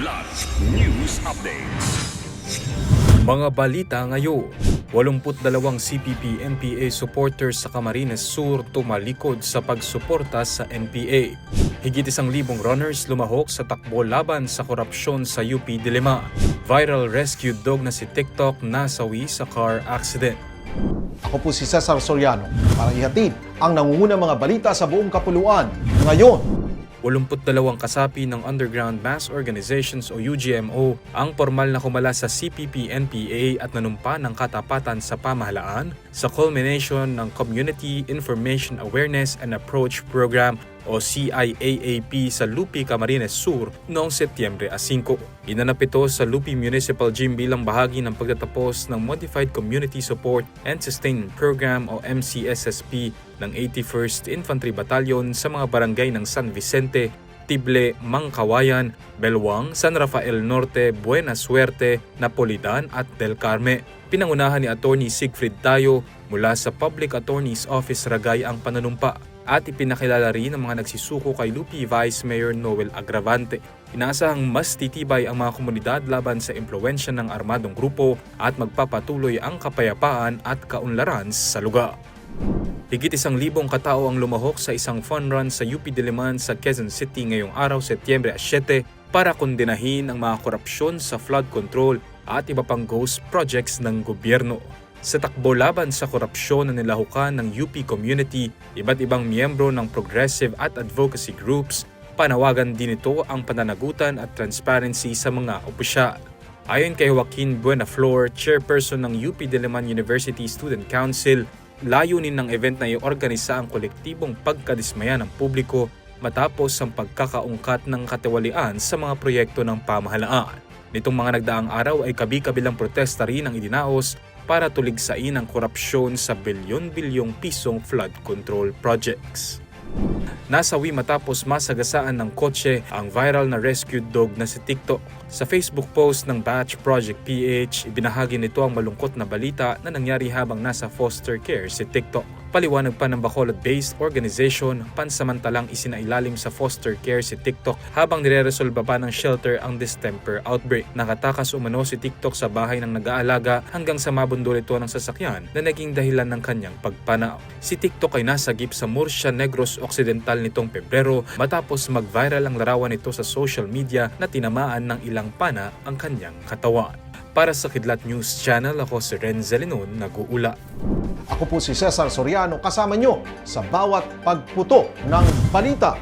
Kidlat News Updates. Mga balita ngayon, 82 CPP-MPA supporters sa Camarines Sur tumalikod sa pagsuporta sa NPA. Higit isang libong runners lumahok sa takbo laban sa korupsyon sa UP Dilima. Viral rescued dog na si TikTok nasawi sa car accident. Ako po si Cesar Soriano para ihatid ang nangungunang mga balita sa buong kapuluan. Ngayon, 82 kasapi ng Underground Mass Organizations o UGMO ang formal na kumala sa CPP-NPA at nanumpa ng katapatan sa pamahalaan sa culmination ng Community Information Awareness and Approach Program o CIAAP sa Lupi, Camarines Sur noong Setyembre 5. Inanap ito sa Lupi Municipal Gym bilang bahagi ng pagtatapos ng Modified Community Support and Sustainment Program o MCSSP ng 81st Infantry Battalion sa mga barangay ng San Vicente, Tible, Mangkawayan, Belwang, San Rafael Norte, Buena Suerte, Napolitan at Del Carme. Pinangunahan ni Attorney Siegfried Tayo mula sa Public Attorney's Office Ragay ang pananumpa at ipinakilala rin ang mga nagsisuko kay Lupi Vice Mayor Noel Agravante. Inaasahang mas titibay ang mga komunidad laban sa impluensya ng armadong grupo at magpapatuloy ang kapayapaan at kaunlaran sa lugar. Higit isang libong katao ang lumahok sa isang fun run sa UP Diliman sa Quezon City ngayong araw Setyembre 7 para kondinahin ang mga korupsyon sa flood control at iba pang ghost projects ng gobyerno. Sa takbo laban sa korupsyon na nilahukan ng UP community, iba't ibang miyembro ng progressive at advocacy groups, panawagan din ito ang pananagutan at transparency sa mga opisyal. Ayon kay Joaquin Buenaflor, chairperson ng UP Diliman University Student Council, layunin ng event na iorganisa ang kolektibong pagkadismaya ng publiko matapos ang pagkakaungkat ng katiwalian sa mga proyekto ng pamahalaan. Nitong mga nagdaang araw ay kabi-kabilang protesta rin ang idinaos para tuligsain ang korupsyon sa bilyon-bilyong pisong flood control projects. Nasawi matapos masagasaan ng kotse ang viral na rescued dog na si TikTok. Sa Facebook post ng Batch Project PH, ibinahagi nito ang malungkot na balita na nangyari habang nasa foster care si TikTok. Paliwanag pa ng Bacolod-based organization, pansamantalang isinailalim sa foster care si TikTok habang nireresolba pa ng shelter ang distemper outbreak. Nakatakas umano si TikTok sa bahay ng nag-aalaga hanggang sa mabundol ito ng sasakyan na naging dahilan ng kanyang pagpanaw. Si TikTok ay nasagip sa Murcia Negros Occidental nitong Pebrero matapos mag-viral ang larawan nito sa social media na tinamaan ng ilang pana ang kanyang katawan. Para sa Kidlat News Channel, ako si Renz Zelinon, nag-uula. Ako po si Cesar Soriano, kasama nyo sa bawat pagputo ng balita.